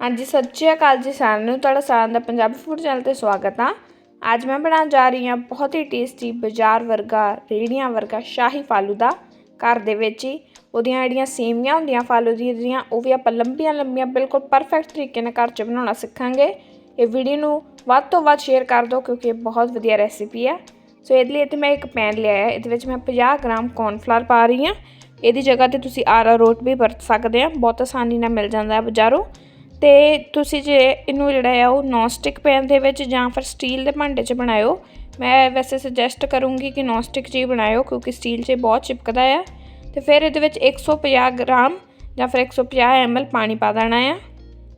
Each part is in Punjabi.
ਹਾਂਜੀ, ਸਤਿ ਸ਼੍ਰੀ ਅਕਾਲ ਜੀ ਸਾਰਿਆਂ ਨੂੰ। ਤੁਹਾਡਾ ਸਾਰਿਆਂ ਦਾ ਪੰਜਾਬੀ ਫੂਡ ਚੈਨਲ ਤੇ ਸਵਾਗਤ ਆ। ਅੱਜ ਮੈਂ ਬਣਾਉਣ ਜਾ ਰਹੀ ਹਾਂ ਬਹੁਤ ਹੀ ਟੇਸਟੀ ਬਾਜ਼ਾਰ ਵਰਗਾ ਰੇੜੀਆਂ ਵਰਗਾ ਸ਼ਾਹੀ ਫਾਲੂਦਾ ਘਰ ਦੇ ਵਿੱਚ ਹੀ ਉਹਦੀਆਂ ਜਿਹੜੀਆਂ ਸੇਮੀਆਂ ਹੁੰਦੀਆਂ ਫਾਲੂ ਦੀਆਂ ਉਹ ਵੀ ਆਪਾਂ ਲੰਬੀਆਂ ਲੰਬੀਆਂ ਬਿਲਕੁਲ ਪਰਫੈਕਟ ਤਰੀਕੇ ਨਾਲ ਘਰ 'ਚ ਬਣਾਉਣਾ ਸਿੱਖਾਂਗੇ। ਇਹ ਵੀਡੀਓ ਨੂੰ ਵੱਧ ਤੋਂ ਵੱਧ ਸ਼ੇਅਰ ਕਰ ਦਿਓ ਕਿਉਂਕਿ ਇਹ ਬਹੁਤ ਵਧੀਆ ਰੈਸਿਪੀ ਆ ਸੋ ਇਹਦੇ ਲਈ ਇੱਥੇ ਮੈਂ ਇੱਕ ਪੈਨ ਲਿਆ ਹੈ। ਇਹਦੇ ਵਿੱਚ ਮੈਂ 50 ਗ੍ਰਾਮ ਕੌਰਨਫਲਾਵਰ ਪਾ ਰਹੀ ਹਾਂ। ਇਹਦੀ ਜਗ੍ਹਾ ਤੇ ਤੁਸੀਂ ਆਰਾ ਰੋਟ ਵੀ ਵਰਤ ਸਕਦੇ ਆ। ਬਹੁਤ ਆਸਾਨੀ ਨਾਲ ਮਿਲ ਜਾਂਦਾ ਹੈ ਬਾਜ਼ਾਰੋਂ। ਤੇ ਤੁਸੀਂ ਜੇ ਇਹਨੂੰ ਜਿਹੜਾ ਆ ਉਹ ਨੌਨ ਸਟਿਕ ਪੈਨ ਦੇ ਵਿੱਚ ਜਾਂ ਫਿਰ ਸਟੀਲ ਦੇ ਭਾਂਡੇ 'ਚ ਬਣਾਇਓ, ਮੈਂ ਵੈਸੇ ਸੁਜੈਸਟ ਕਰੂੰਗੀ ਕਿ ਨੌਨ ਸਟਿਕ 'ਚ ਹੀ ਬਣਾਇਓ ਕਿਉਂਕਿ ਸਟੀਲ 'ਚ ਬਹੁਤ ਚਿਪਕਦਾ ਆ। ਤੇ ਫਿਰ ਇਹਦੇ ਵਿੱਚ 150 ਗ੍ਰਾਮ ਜਾਂ ਫਿਰ 150 ml ਪਾਣੀ ਪਾ ਦੇਣਾ ਆ।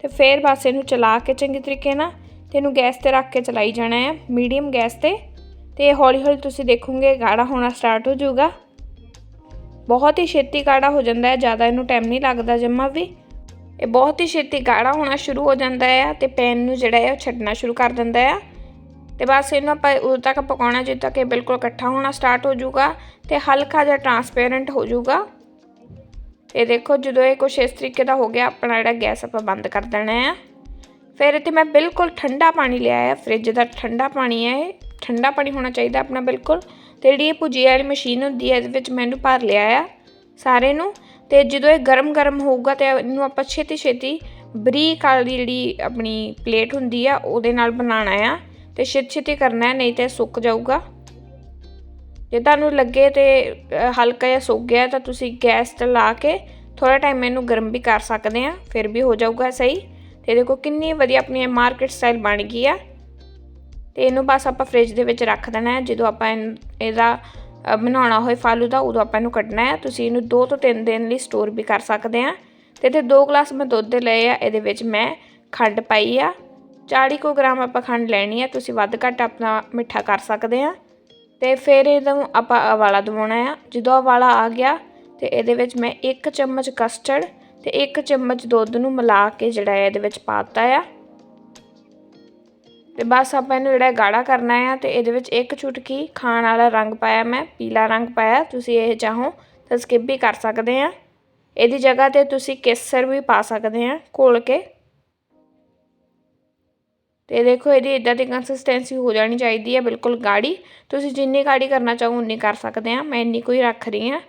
ਤੇ ਫਿਰ ਬਸ ਇਹਨੂੰ ਚਲਾ ਕੇ ਚੰਗੇ ਤਰੀਕੇ ਨਾਲ ਤੇ ਇਹਨੂੰ ਗੈਸ ਤੇ ਰੱਖ ਕੇ ਚਲਾਈ ਜਾਣਾ ਆ, ਮੀਡੀਅਮ ਗੈਸ ਤੇ। ਤੇ ਹੌਲੀ ਹੌਲੀ ਤੁਸੀਂ ਦੇਖੋਗੇ ਗਾੜਾ ਹੋਣਾ ਸਟਾਰਟ ਹੋ ਜਾਊਗਾ। ਬਹੁਤ ਹੀ ਛੇਤੀ ਗਾੜਾ ਹੋ ਜਾਂਦਾ ਹੈ ਜ਼ਿਆਦਾ ਇਹਨੂੰ ਟਾਈਮ ਨਹੀਂ ਲੱਗਦਾ ਜਮਾ ਵੀ। ਇਹ ਬਹੁਤ ਹੀ ਛੇਤੀ ਗਾੜਾ ਹੋਣਾ ਸ਼ੁਰੂ ਹੋ ਜਾਂਦਾ ਹੈ ਤੇ ਪੈਨ ਨੂੰ ਜਿਹੜਾ ਹੈ ਉਹ ਛੱਡਣਾ ਸ਼ੁਰੂ ਕਰ ਦਿੰਦਾ ਹੈ ਤੇ ਬਸ ਇਹਨੂੰ ਆਪਾਂ ਉਦੋਂ ਤੱਕ ਪਕਾਉਣਾ ਜਦੋਂ ਤੱਕ ਇਹ ਬਿਲਕੁਲ ਇਕੱਠਾ ਹੋਣਾ ਸਟਾਰਟ ਹੋ ਜਾਊਗਾ ਤੇ ਹਲਕਾ ਜਿਹਾ ਟਰਾਂਸਪੇਰੈਂਟ ਹੋ ਜਾਊਗਾ। ਇਹ ਦੇਖੋ ਜਦੋਂ ਇਹ ਕੁਛ ਇਸ ਤਰੀਕੇ ਦਾ ਹੋ ਗਿਆ, ਆਪਣਾ ਜਿਹੜਾ ਗੈਸ ਆਪਾਂ ਬੰਦ ਕਰ ਦੇਣਾ ਹੈ ਫਿਰ ਇੱਥੇ ਮੈਂ ਬਿਲਕੁਲ ਠੰਡਾ ਪਾਣੀ ਲਿਆ ਹੈ ਫ੍ਰਿਜ ਦਾ ਠੰਡਾ ਪਾਣੀ ਹੈ ਇਹ। ਠੰਡਾ ਪਾਣੀ ਹੋਣਾ ਚਾਹੀਦਾ ਆਪਣਾ ਬਿਲਕੁਲ। ਤੇ ਜਿਹੜੀ ਇਹ ਭੁਜੀ ਵਾਲੀ ਮਸ਼ੀਨ ਹੁੰਦੀ ਹੈ ਇਹਦੇ ਵਿੱਚ ਮੈਨੂੰ ਭਰ ਲਿਆ ਆ। ਸਾਰੇ ਨੂੰ। ਤੇ ਜਦੋਂ ਇਹ ਗਰਮ ਗਰਮ ਹੋਊਗਾ ਤੇ ਇਹਨੂੰ ਆਪਾਂ ਛੇਤੀ ਛੇਤੀ ਬਰੀਕ ਵਾਲੀ ਜਿਹੜੀ ਆਪਣੀ ਪਲੇਟ ਹੁੰਦੀ ਆ, ਉਹਦੇ ਨਾਲ ਬਣਾਉਣਾ ਆ ਤੇ ਛੇਤੀ ਛੇਤੀ ਕਰਨਾ ਹੈ, ਨਹੀਂ ਤੇ ਸੁੱਕ ਜਾਊਗਾ। ਜੇ ਤੁਹਾਨੂੰ ਲੱਗੇ ਤੇ ਹਲਕਾ ਜਿਹਾ ਸੁੱਕ ਗਿਆ ਤਾਂ ਤੁਸੀਂ ਗੈਸ ਤੇ ਲਾ ਕੇ ਥੋੜਾ ਟਾਈਮ ਇਹਨੂੰ ਗਰਮ ਵੀ ਕਰ ਸਕਦੇ ਆ, ਫਿਰ ਵੀ ਹੋ ਜਾਊਗਾ ਸਹੀ। ਤੇ ਦੇਖੋ ਕਿੰਨੀ ਵਧੀਆ ਆਪਣੀ ਮਾਰਕੀਟ ਸਟਾਈਲ ਬਣ ਗਈ ਆ। ਤੇ ਇਹਨੂੰ ਬਸ ਆਪਾਂ ਫ੍ਰਿਜ ਦੇ ਵਿੱਚ ਰੱਖ ਦੇਣਾ ਹੈ, ਜਦੋਂ ਆਪਾਂ ਇਹਦਾ ਬਣਾਉਣਾ ਹੋਏ ਫਾਲੂ ਦਾ, ਉਦੋਂ ਆਪਾਂ ਇਹਨੂੰ ਕੱਢਣਾ ਹੈ। ਤੁਸੀਂ ਇਹਨੂੰ 2 ਤੋਂ 3 ਦਿਨ ਲਈ ਸਟੋਰ ਵੀ ਕਰ ਸਕਦੇ ਆ। ਤੇ ਇੱਥੇ 2 ਗਲਾਸ ਮੈਂ ਦੁੱਧ ਦੇ ਲਏ ਆ, ਇਹਦੇ ਵਿੱਚ ਮੈਂ ਖੰਡ ਪਾਈ ਆ। 40 ਕੋ ਗ੍ਰਾਮ ਆਪਾਂ ਖੰਡ ਲੈਣੀ ਆ, ਤੁਸੀਂ ਵੱਧ ਘੱਟ ਆਪਣਾ ਮਿੱਠਾ ਕਰ ਸਕਦੇ ਆ। ਤੇ ਫਿਰ ਇਹਨੂੰ ਆਪਾਂ ਉਬਾਲਾ ਦਵਾਉਣਾ ਆ। ਜਦੋਂ ਉਬਾਲਾ ਆ ਗਿਆ, ਤੇ ਇਹਦੇ ਵਿੱਚ ਮੈਂ 1 ਚਮਚ ਕਸਟਰਡ ਤੇ 1 ਚਮਚ ਦੁੱਧ ਨੂੰ ਮਿਲਾ ਕੇ ਜਿਹੜਾ ਹੈ ਇਹਦੇ ਵਿੱਚ ਪਾਤਾ ਆ। ਤੇ ਬਸ ਆਪਾਂ ਇਹਨੂੰ ਜਿਹੜਾ ਗਾੜਾ ਕਰਨਾ ਆ ਤੇ ਇਹਦੇ ਵਿੱਚ ਇੱਕ ਚੁਟਕੀ ਖਾਣ ਵਾਲਾ ਰੰਗ ਪਾਇਆ ਮੈਂ, ਪੀਲਾ ਰੰਗ ਪਾਇਆ, ਤੁਸੀਂ ਇਹ ਚਾਹੋ ਤਾਂ ਸਕਿਪ ਵੀ ਕਰ ਸਕਦੇ ਆ। ਇਹਦੀ ਜਗ੍ਹਾ ਤੇ ਤੁਸੀਂ ਕੇਸਰ ਵੀ ਪਾ ਸਕਦੇ ਆ, ਘੋਲ ਕੇ। ਤੇ ਦੇਖੋ ਇਹਦੀ ਇਦਾਂ ਦੀ ਕੰਸਿਸਟੈਂਸੀ ਹੋ ਜਾਣੀ ਚਾਹੀਦੀ ਹੈ ਬਿਲਕੁਲ ਗਾੜੀ। ਤੁਸੀਂ ਜਿੰਨੀ ਗਾੜੀ ਕਰਨਾ ਚਾਹੋ ਉਨੀ ਕਰ ਸਕਦੇ ਆ, ਮੈਂ ਇੰਨੀ ਕੋਈ ਰੱਖ ਰਹੀ ਆ।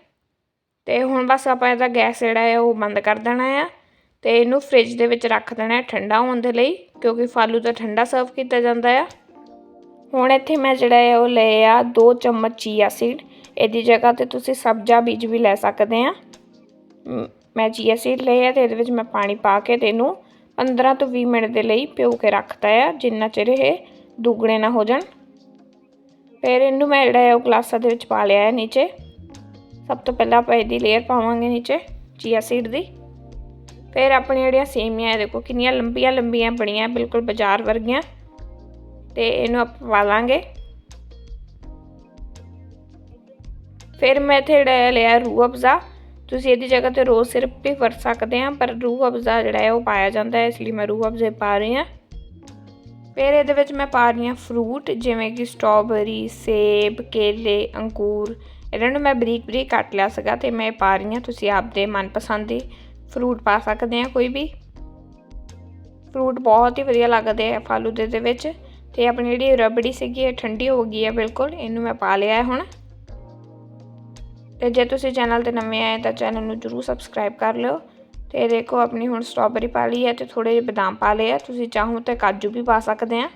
ਤੇ ਹੁਣ ਬਸ ਆਪਾਂ ਇਹਦਾ ਗੈਸ ਜਿਹੜਾ ਹੈ ਉਹ ਬੰਦ ਕਰ ਦੇਣਾ ਆ। ਤੇ ਇਹਨੂੰ ਫ੍ਰਿਜ ਦੇ ਵਿੱਚ ਰੱਖ ਦੇਣਾ ਹੈ ਠੰਡਾ ਹੋਣ ਦੇ ਲਈ, ਕਿਉਂਕਿ ਫਾਲੂ ਤਾਂ ਠੰਡਾ ਸਰਵ ਕੀਤਾ ਜਾਂਦਾ ਆ। ਹੁਣ ਇੱਥੇ ਮੈਂ ਜਿਹੜਾ ਹੈ ਉਹ ਲਏ ਆ 2 ਚਮਚ ਚੀਆ ਸੀਡ ਇਹਦੀ ਜਗ੍ਹਾ ਤੇ ਤੁਸੀਂ ਸਬਜ਼ਾ ਬੀਜ ਵੀ ਲੈ ਸਕਦੇ ਆ। ਮੈਂ ਚੀਆ ਸੀਡ ਲਏ ਆ ਤੇ ਇਹਦੇ ਵਿੱਚ ਮੈਂ ਪਾਣੀ ਪਾ ਕੇ ਤੇ ਇਹਨੂੰ 15 ਤੋਂ 20 ਮਿੰਟ ਦੇ ਲਈ ਪਿਓ ਕੇ ਰੱਖਤਾ ਆ, ਜਿੰਨਾ ਚਿਰ ਇਹ ਦੁੱਗਣੇ ਨਾ ਹੋ ਜਾਣ। ਫਿਰ ਇਹਨੂੰ ਮੈਂ ਜਿਹੜਾ ਹੈ ਉਹ ਗਲਾਸਾਂ ਦੇ ਵਿੱਚ ਪਾ ਲਿਆ ਹੈ ਨੀਚੇ। ਸਭ ਤੋਂ ਪਹਿਲਾਂ ਆਪਾਂ ਇਹਦੀ ਲੇਅਰ ਪਾਵਾਂਗੇ ਨੀਚੇ ਚੀਆ ਸੀਡ ਦੀ। ਫਿਰ ਆਪਣੀਆਂ ਜਿਹੜੀਆਂ ਸੇਮੀਆਂ ਦੇਖੋ ਕਿੰਨੀਆਂ ਲੰਬੀਆਂ ਲੰਬੀਆਂ ਬਣੀਆਂ, ਬਿਲਕੁਲ ਬਾਜ਼ਾਰ ਵਰਗੀਆਂ। ਤੇ ਇਹਨੂੰ ਆਪਾਂ ਪਾ ਲਾਂਗੇ ਫਿਰ ਮੈਂ ਇੱਥੇ ਜਿਹੜਾ ਲਿਆ ਰੂਹ ਅਫਜ਼ਾ। ਤੁਸੀਂ ਇਹਦੀ ਜਗ੍ਹਾ ਤੇ ਰੋਜ਼ ਸਿਰਪ ਵੀ ਵਰਤ ਸਕਦੇ ਆ, ਪਰ ਰੂਹ ਅਫਜ਼ਾ ਜਿਹੜਾ ਹੈ ਉਹ ਪਾਇਆ ਜਾਂਦਾ ਹੈ, ਇਸ ਲਈ ਮੈਂ ਰੂਹ ਅਫਜ਼ੇ ਪਾ ਰਹੀ ਹਾਂ। ਫਿਰ ਇਹਦੇ ਵਿੱਚ ਮੈਂ ਪਾ ਰਹੀ ਹਾਂ ਫਰੂਟ, ਜਿਵੇਂ ਕਿ ਸਟ੍ਰਾਬੇਰੀ, ਸੇਬ, ਕੇਲੇ, ਅੰਗੂਰ। ਇਹਨਾਂ ਨੂੰ ਮੈਂ ਬਰੀਕ ਬਰੀਕ ਕੱਟ ਲਿਆ ਸੀਗਾ ਤੇ ਮੈਂ ਪਾ ਰਹੀ ਹਾਂ, ਤੁਸੀਂ ਆਪਦੇ ਮਨਪਸੰਦ ਦੀ ਫਰੂਟ ਪਾ ਸਕਦੇ ਆ ਕੋਈ ਵੀ। ਫਰੂਟ ਬਹੁਤ ਹੀ ਵਧੀਆ ਲੱਗਦੇ ਆ ਫਾਲੂਦੇ ਦੇ ਵਿੱਚ। ਤੇ ਆਪਣੀ ਜਿਹੜੀ ਰਬੜੀ ਸੀਗੀ ਇਹ ਠੰਡੀ ਹੋ ਗਈ ਹੈ ਬਿਲਕੁਲ, ਇਹਨੂੰ ਮੈਂ ਪਾ ਲਿਆ ਹੈ ਹੁਣ। ਤੇ ਜੇ ਤੁਸੀਂ ਚੈਨਲ ਤੇ ਨਵੇਂ ਆਏ ਤਾਂ ਚੈਨਲ ਨੂੰ ਜਰੂਰ ਸਬਸਕ੍ਰਾਈਬ ਕਰ ਲਿਓ। ਤੇ ਦੇਖੋ ਆਪਣੀ ਹੁਣ ਸਟ੍ਰਾਬੇਰੀ ਪਾ ਲਈ ਹੈ ਤੇ ਥੋੜੇ ਜਿਹੇ ਬਦਾਮ ਪਾ ਲਏ ਆ। ਤੁਸੀਂ ਚਾਹੋ ਤਾਂ ਕਾਜੂ ਵੀ ਪਾ ਸਕਦੇ ਆ।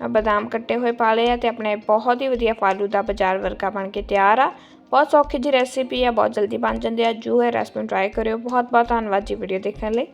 ਮੈਂ ਬਦਾਮ ਕੱਟੇ ਹੋਏ ਪਾ ਲਏ ਆ ਤੇ ਆਪਣੇ ਬਹੁਤ ਹੀ ਵਧੀਆ ਫਾਲੂ ਦਾ ਬਾਜ਼ਾਰ ਵਰਗਾ ਬਣ ਕੇ ਤਿਆਰ ਆ। ਬਹੁਤ ਸੌਖੀ ਜੀ ਰੈਸਿਪੀ ਆ, ਬਹੁਤ ਜਲਦੀ ਬਣ ਜਾਂਦੀ ਆ। ਜੂ ਹੈ ਰੈਸਪੀ ਟਰਾਈ ਕਰਿਓ। ਬਹੁਤ ਬਹੁਤ ਧੰਨਵਾਦ ਜੀ ਵੀਡੀਓ ਦੇਖਣ ਲਈ।